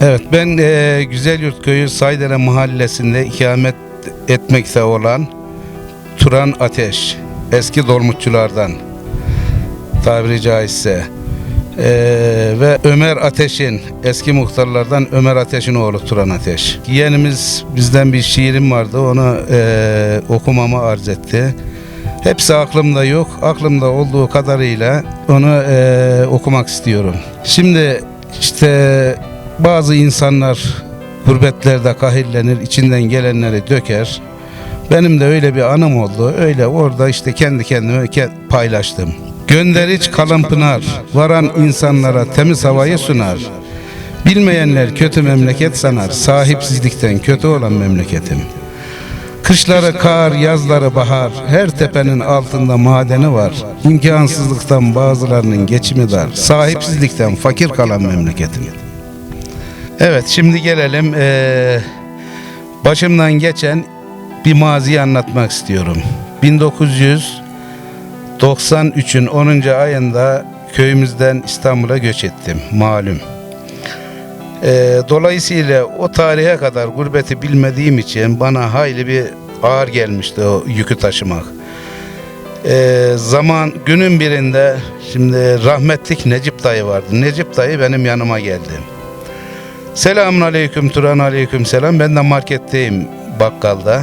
Evet ben e, Güzelyurt Köyü Saydere Mahallesi'nde ikamet etmekte olan Turan Ateş eski dolmuşçulardan tabiri caizse E, ve Ömer Ateş'in eski muhtarlardan Ömer Ateş'in oğlu Turan Ateş. Yeğenimiz bizden bir şiirim vardı onu e, okumamı arz etti. Hepsi aklımda yok. Aklımda olduğu kadarıyla onu e, okumak istiyorum. Şimdi işte bazı insanlar gurbetlerde kahirlenir, içinden gelenleri döker. Benim de öyle bir anım oldu. Öyle orada işte kendi kendime ke- paylaştım. Gönderiç kalın pınar, varan insanlara temiz havayı sunar. Bilmeyenler kötü memleket sanar, sahipsizlikten kötü olan memleketim. Kışları kar, yazları bahar, her tepenin altında madeni var. İmkansızlıktan bazılarının geçimi dar, sahipsizlikten fakir kalan memleketim. Evet, şimdi gelelim eee, başımdan geçen bir maziyi anlatmak istiyorum. 1993'ün 10. ayında köyümüzden İstanbul'a göç ettim, malum. Ee, dolayısıyla o tarihe kadar gurbeti bilmediğim için bana hayli bir ağır gelmişti o yükü taşımak. Ee, zaman günün birinde şimdi rahmetlik Necip dayı vardı. Necip dayı benim yanıma geldi. Selamun aleyküm Turan aleyküm selam. Ben de marketteyim bakkalda.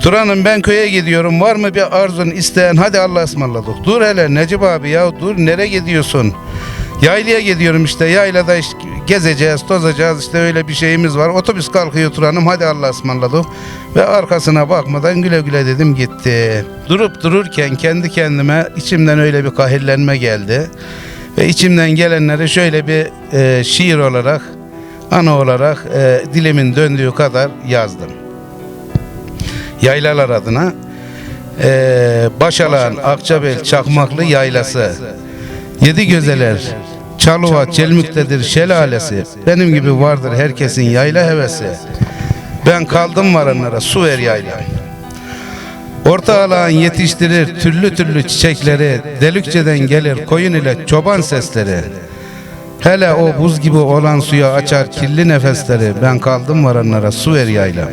Turan'ım ben köye gidiyorum. Var mı bir arzun isteyen? Hadi Allah'a ısmarladık. Dur hele Necip abi ya dur nereye gidiyorsun? Yaylaya gidiyorum işte. Yaylada işte gezeceğiz, tozacağız. işte öyle bir şeyimiz var. Otobüs kalkıyor Turan'ım. Hadi Allah'a ısmarladık. Ve arkasına bakmadan güle güle dedim gitti. Durup dururken kendi kendime içimden öyle bir kahirlenme geldi. Ve içimden gelenleri şöyle bir e, şiir olarak, ana olarak e, dilimin döndüğü kadar yazdım yaylalar adına eee Başalan, Akçabel, Çakmaklı yaylası, Yedi Gözeler, Çalova, Çelmük'tedir şelalesi, benim gibi vardır herkesin yayla hevesi, ben kaldım varanlara su ver yayla. Orta alan yetiştirir türlü türlü çiçekleri, delikçeden gelir koyun ile çoban sesleri. Hele o buz gibi olan suya açar kirli nefesleri, ben kaldım varanlara su ver yayla.